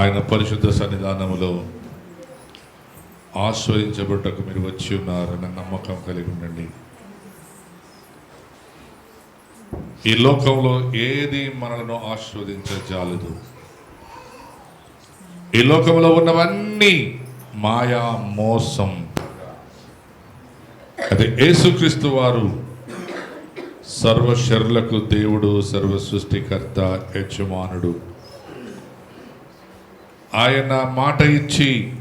ఆయన పరిశుద్ధ సన్నిధానములో ఆశ్రయించబడ్డకు మీరు వచ్చి ఉన్నారన్న నమ్మకం కలిగి ఉండండి. ఈ లోకంలో ఏది మనలను ఆస్వాదించజాలదు ఈ లోకంలో ఉన్నవన్నీ మాయా మోసం. అదే యేసుక్రీస్తు వారు సర్వశరులకు దేవుడు సర్వ సృష్టికర్త యజమానుడు. ఆయన మాట ఇచ్చి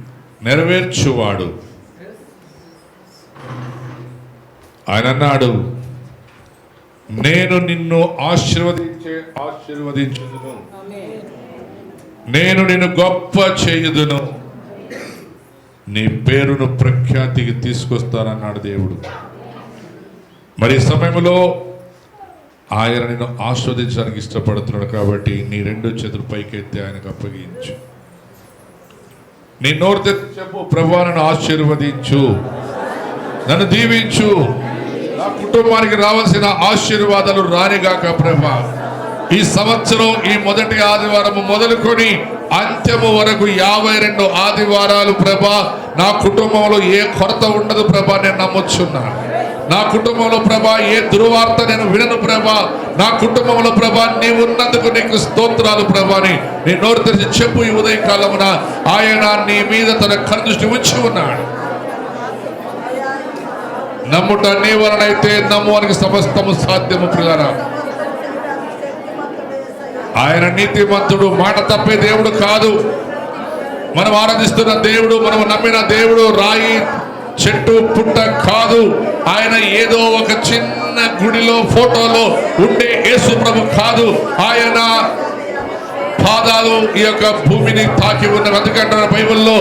నెరవేర్చువాడు. ఆయన అన్నాడు నేను నిన్ను ఆశీర్వదించే ఆశీర్వదించదును. నేను నిన్ను గొప్ప చేయుదును. నీ పేరును ప్రఖ్యాతికి తీసుకొస్తానన్నాడు దేవుడు. మరి సమయంలో ఆయన నిన్ను ఆస్వాదించడానికి ఇష్టపడుతున్నాడు కాబట్టి నీ రెండు చేతులు పైకెత్తి ఆయనకు అప్పగించు. నీ నోరు తెరిచి చెప్పు ప్రభా నన్ను ఆశీర్వదించు. నన్ను దీవించు. నా కుటుంబానికి రావాల్సిన ఆశీర్వాదాలు రానిగాక ప్రభా ఈ సంవత్సరం ఈ మొదటి ఆదివారం మొదలుకొని అంత్యము వరకు యాభై రెండు ఆదివారాలు ప్రభా నా కుటుంబంలో ఏ కొరత ఉండదు ప్రభా నేను నమ్మొచ్చున్నాను నా కుటుంబంలో ప్రభా ఏ దుర్వార్త నేను వినను ప్రభా. నా కుటుంబంలో ప్రభా నీవు ఉన్నందుకు నీకు స్తోత్రాలు ప్రభాని నీ నోరు తెరిచి చెప్పు ఈ ఉదయం కాలమున ఆయన నీ మీద తన కనుదృష్టి ఉంచి ఉన్నాడు. నమ్ముట నీ వలనైతే నమ్మువానికి సమస్తము సాధ్యము ప్రధాన ఆయన నీతిమంతుడు మాట తప్పే దేవుడు కాదు. మనం ఆరాధిస్తున్న దేవుడు మనం నమ్మిన దేవుడు రాయి చెట్టు పుట్ట కాదు. ఆయన ఏదో ఒక చిన్న గుడిలో ఫోటోలో ఉండే యేసు ప్రభు కాదు. ఆయన పాదాలు ఈ యొక్క భూమిని తాకి ఉన్న అందుకంటారు బైబిల్లో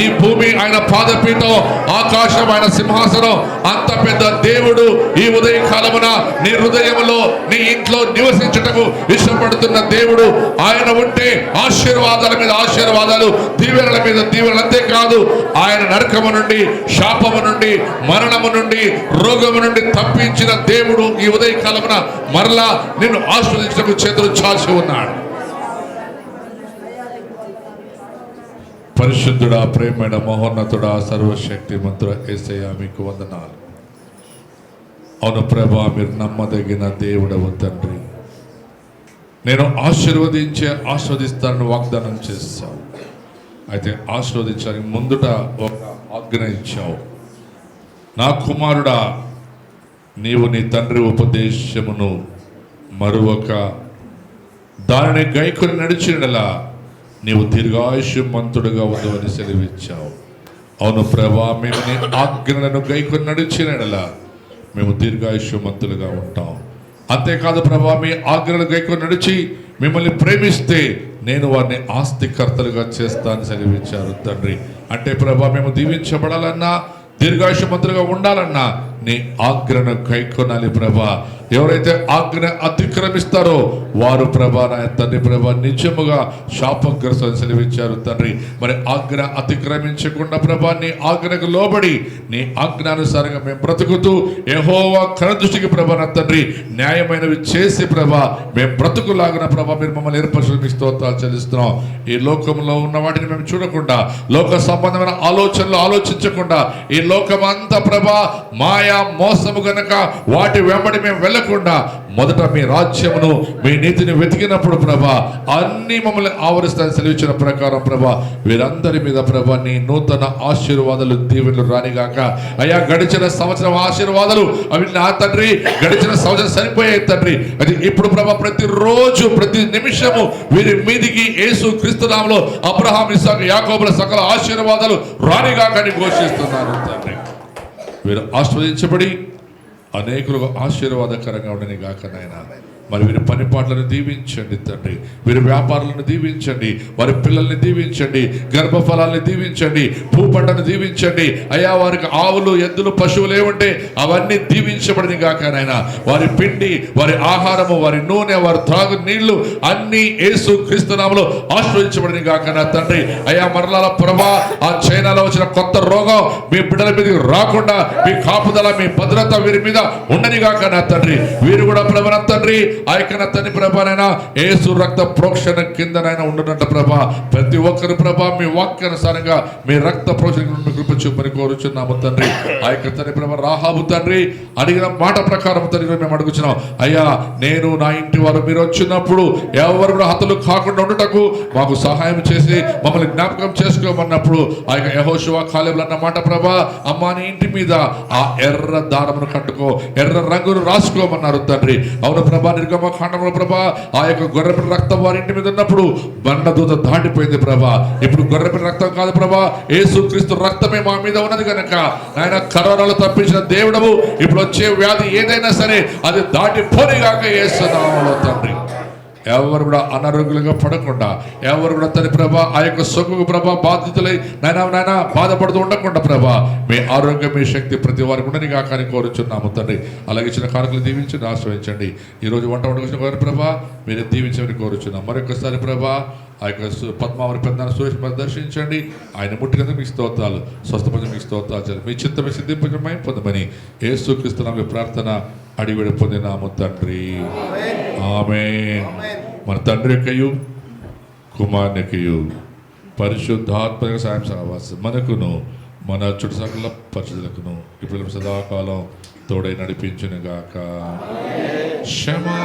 ఈ భూమి ఆయన పాదపీఠం ఆకాశం ఆయన సింహాసనం. అంత పెద్ద దేవుడు ఈ ఉదయ కాలమున నీ హృదయంలో నీ ఇంట్లో నివసించుటకు ఇష్టపడుతున్న దేవుడు. ఆయన ఉంటే ఆశీర్వాదాల మీద ఆశీర్వాదాలు దీవెనల మీద దీవెనలు. అంతేకాదు ఆయన నరకము నుండి శాపము నుండి మరణము నుండి రోగము నుండి తప్పించిన దేవుడు ఈ ఉదయ కాలమున మరలా నిన్ను ఆస్వాదించటకు చేతులు చాల్సి ఉన్నాడు. పరిశుద్ధుడా ప్రేమైన మహోన్నతుడా సర్వశక్తి మంత్ర ఏసయ్య మీకు వందనాలు. అవును ప్రభా మీరు నమ్మదగిన దేవుడవు తండ్రి. నేను ఆశీర్వదించే ఆస్వాదిస్తానని వాగ్దానం చేశావు. అయితే ఆస్వాదించడానికి ముందుట ఒక ఆజ్ఞ ఇచ్చావు. నా కుమారుడా నీవు నీ తండ్రి ఉపదేశమును మరొక దానిని గైకుని నడిచినలా నీవు దీర్ఘాయుష్యమంతుడుగా ఉండవని సెలవిచ్చావు. అవును ప్రభా మేము నీ ఆజ్ఞలను గైకొని నడిచినలా మేము దీర్ఘాయుష్యమంతులుగా ఉంటాం. అంతేకాదు ప్రభా మీ ఆజ్ఞలను గైకొని నడిచి మిమ్మల్ని ప్రేమిస్తే నేను వారిని ఆస్తికర్తలుగా చేస్తాను సెలవిచ్చారు తండ్రి. అంటే ప్రభా మేము దీవించబడాలన్నా దీర్ఘాయుష్యమంతులుగా ఉండాలన్నా నీ ఆజ్ఞను కైకొనాలి ప్రభా. ఎవరైతే ఆజ్ఞ అతిక్రమిస్తారో వారు ప్రభా నా తండ్రి ప్రభా నిజముగా శాపగ్రస్తులు సెలవిచ్చారు తండ్రి. మరి ఆజ్ఞ అతిక్రమించకుండా ప్రభా నీ ఆజ్ఞకు లోబడి నీ ఆజ్ఞానుసారంగా మేము బ్రతుకుతూ ఏహోవా కరదృష్టికి ప్రభా నా తండ్రి న్యాయమైనవి చేసి ప్రభా మేము బ్రతుకులాగిన ప్రభా మీరు మమ్మల్ని ఏర్పరచు మీ స్తోత్రాలు చెల్లిస్తున్నాం. ఈ లోకంలో ఉన్న వాటిని మేము చూడకుండా లోక సంబంధమైన ఆలోచనలు ఆలోచించకుండా ఈ లోకం అంతా ప్రభా మాయ మోసము గనక వాటి వెంబడి మేము వెళ్ళకుండా మొదట మీ రాజ్యమును మీ నీతిని వెతికినప్పుడు ప్రభా అన్ని మమ్మల్ని ఆవరిస్తాయని సెలవిచ్చిన ప్రకారం ప్రభా వీరందరి మీద ప్రభా నీ నూతన ఆశీర్వాదాలు దీవెనలు రానిగాక. అయ్యా గడిచిన సంవత్సరం ఆశీర్వాదాలు అవి నా తండ్రి గడిచిన సంవత్సరం సరిపోయాయి తండ్రి. అది ఇప్పుడు ప్రభా ప్రతిరోజు ప్రతి నిమిషము వీరి మీదికి యేసు క్రీస్తునామలో అబ్రహాం ఇసాకు యాకోబుల సకల ఆశీర్వాదాలు రానిగాక అని ఘోషిస్తున్నారు తండ్రి. వీరు ఆస్వాదించబడి అనేకులకు ఆశీర్వాదకరంగా ఉండని గాక నాయన. మరి వీరి పనిపాట్లను దీవించండి తండ్రి. వీరి వ్యాపారాలను దీవించండి. వారి పిల్లల్ని దీవించండి. గర్భఫలాల్ని దీవించండి. భూపంటను దీవించండి. అయ్యా వారికి ఆవులు ఎద్దులు పశువులు ఏముంటే అవన్నీ దీవించబడిన కాకనైనా నాయన. వారి పిండి వారి ఆహారము వారి నూనె వారి త్రాగు నీళ్ళు అన్నీ యేసు క్రీస్తునామలో ఆశ్రయించబడిన గాక నా తండ్రి. అయ్యా మరలాల ప్రభా ఆ చైనాలో వచ్చిన కొత్త రోగం మీ బిడ్డల మీదకి రాకుండా మీ కాపుదల మీ భద్రత వీరి మీద ఉండని గాక నా తండ్రి. వీరు కూడా ప్రభన తండ్రి ఆ యొక్క నా తండ్రి ప్రభానైనా ఏసు రక్త ప్రోక్షణ కిందనైనా ఉండనంట ప్రభా. ప్రతి ఒక్కరు ప్రభా మీ వాక్యానుసారంగా మీ రక్త ప్రోక్షణ కృప చూపని కోరుచున్నాము తండ్రి. ఆ యొక్క తండ్రి ప్రభా రాహాబు తండ్రి అడిగిన మాట ప్రకారం తండ్రి మేము అడుగుచున్నాం. అయ్యా నేను నా ఇంటి వారు మీరు వచ్చినప్పుడు ఎవరు హతలు కాకుండా ఉండటకు మాకు సహాయం చేసి మమ్మల్ని జ్ఞాపకం చేసుకోమన్నప్పుడు ఆ యొక్క యహోశివ కాలేబులు అన్నమాట ప్రభా అమ్మా నీ ఇంటి మీద ఆ ఎర్ర దారమును కట్టుకో ఎర్ర రంగును రాసుకోమన్నారు తండ్రి. అవును ప్రభా నిర్గమ ప్రభా ఆ యొక్క గొర్రెపిల్ల రక్తం వారి ఇంటి మీద ఉన్నప్పుడు బండ దూత దాటిపోయింది ప్రభా. ఇప్పుడు గొర్రెపిల్ల రక్తం కాదు ప్రభా యేసుక్రీస్తు రక్తమే మా మీద ఉన్నది కనుక ఆయన కరోనాలో తప్పించిన దేవుడము ఇప్పుడు వచ్చే వ్యాధి ఏదైనా సరే అది దాటిపోనిగాక వేస్తున్నాము తండ్రి. ఎవరు కూడా అనారోగ్యంగా పడకుండా ఎవరు కూడా తన ప్రభ ఆ యొక్క సొమ్ముకు ప్రభ బాధితులై నాయన నాయన బాధపడుతూ ఉండకుండా ప్రభ మీ ఆరోగ్యం మీ శక్తి ప్రతి వారికి ఉండని కాకని కోరుచున్నాము తండ్రి. అలాగే ఇచ్చిన కానుకలు దీవించండి ఆశ్రయించండి. ఈరోజు వంట వండుకొచ్చిన వారి ప్రభ మీరు దీవించమని కోరుచున్నాం మరొకసారి ప్రభ ఆ యొక్క సు- పెద్ద సురేష్ మరి దర్శించండి. ఆయన ముట్టినందుకు మీకు స్తోత్రాలు. స్వస్థపడి మీకు స్తోత్రాలు చేయండి. మీ చిత్తమే సిద్ధింపజమై పొందమని ఏసుక్రీస్తునామ ప్రార్థన అడివిడి పొందినాము తండ్రి. ఆమె మన తండ్రి యొక్కయు కుమారుని యొక్కయు పరిశుద్ధాత్మక సాయం సహవాసం మనకును మన చుట్టు సకల పరిశుద్ధులకును ఇప్పుడు సదాకాలం తోడై నడిపించును గాక క్షమా.